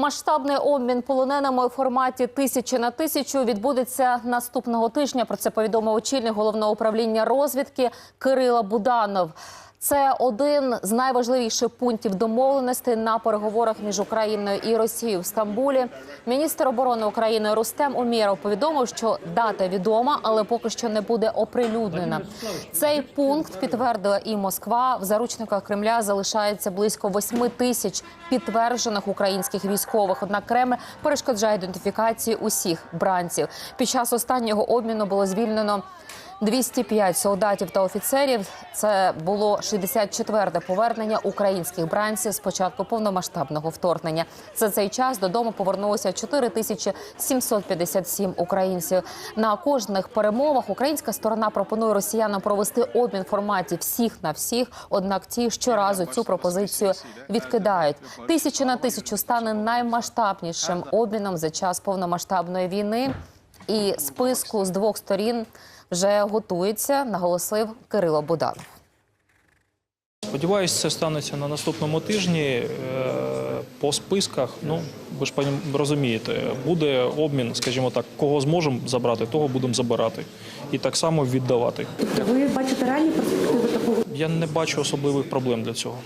Масштабний обмін полоненими у форматі тисячі на тисячу відбудеться наступного тижня. Про це повідомив очільник головного управління розвідки Кирила Буданов. Це один з найважливіших пунктів домовленостей на переговорах між Україною і Росією в Стамбулі. Міністр оборони України Рустем Умєров повідомив, що дата відома, але поки що не буде оприлюднена. Цей пункт підтвердила і Москва. В заручниках Кремля залишається близько 8 тисяч підтверджених українських військових. Однак Кремль перешкоджає ідентифікації усіх бранців. Під час останнього обміну було звільнено. 205 солдатів та офіцерів. Це було 64-те повернення українських бранців з початку повномасштабного вторгнення. За цей час додому повернулося 4757 українців. На кожних перемовах українська сторона пропонує росіянам провести обмін в форматі всіх на всіх. Однак ті щоразу цю пропозицію відкидають. Тисяча на тисячу стане наймасштабнішим обміном за час повномасштабної війни. І списку з двох сторін вже готується, наголосив Кирило Буданов. Сподіваюсь, це станеться на наступному тижні. Е, По списках, ну ви ж пані розумієте, буде обмін, скажімо так, кого зможемо забрати, того будемо забирати, і так само віддавати. Ви бачите реальні перспективи такого? Я не бачу особливих проблем для цього.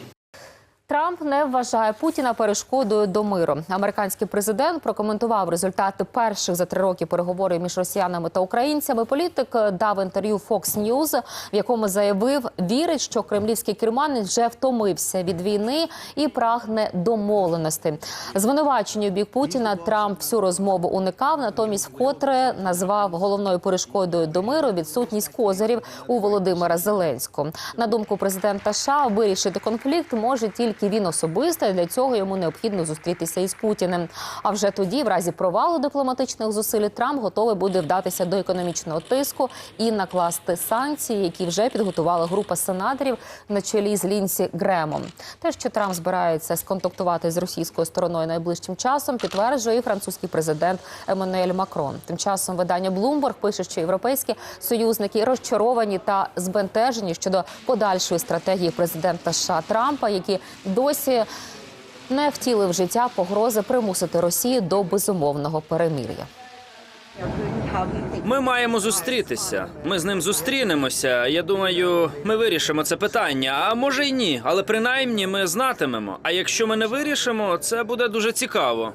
Трамп не вважає Путіна перешкодою до миру. Американський президент прокоментував результати перших за три роки переговорів між росіянами та українцями. Політик дав інтерв'ю Fox News, в якому заявив, вірить, що кремлівський керманець вже втомився від війни і прагне домовленості. Звинувачення бік Путіна Трамп всю розмову уникав. Натомість, вкотре назвав головною перешкодою до миру відсутність козирів у Володимира Зеленського. На думку президента США, вирішити конфлікт може тільки він особисто. і Для цього йому необхідно зустрітися із Путіним. А вже тоді, в разі провалу дипломатичних зусиль, Трамп готовий буде вдатися до економічного тиску і накласти санкції, які вже підготувала група сенаторів на чолі з Лінсі Гремом. Те, що Трамп збирається сконтактувати з російською стороною найближчим часом, підтверджує і французький президент Еммануель Макрон. Тим часом видання Bloomberg пише, що європейські союзники розчаровані та збентежені щодо подальшої стратегії президента США Трампа, які досі не втілив в життя погрози примусити Росію до безумовного перемир'я. Ми маємо зустрітися. Ми з ним зустрінемося. Я думаю, ми вирішимо це питання. А може й ні, але принаймні ми знатимемо. А якщо ми не вирішимо, це буде дуже цікаво.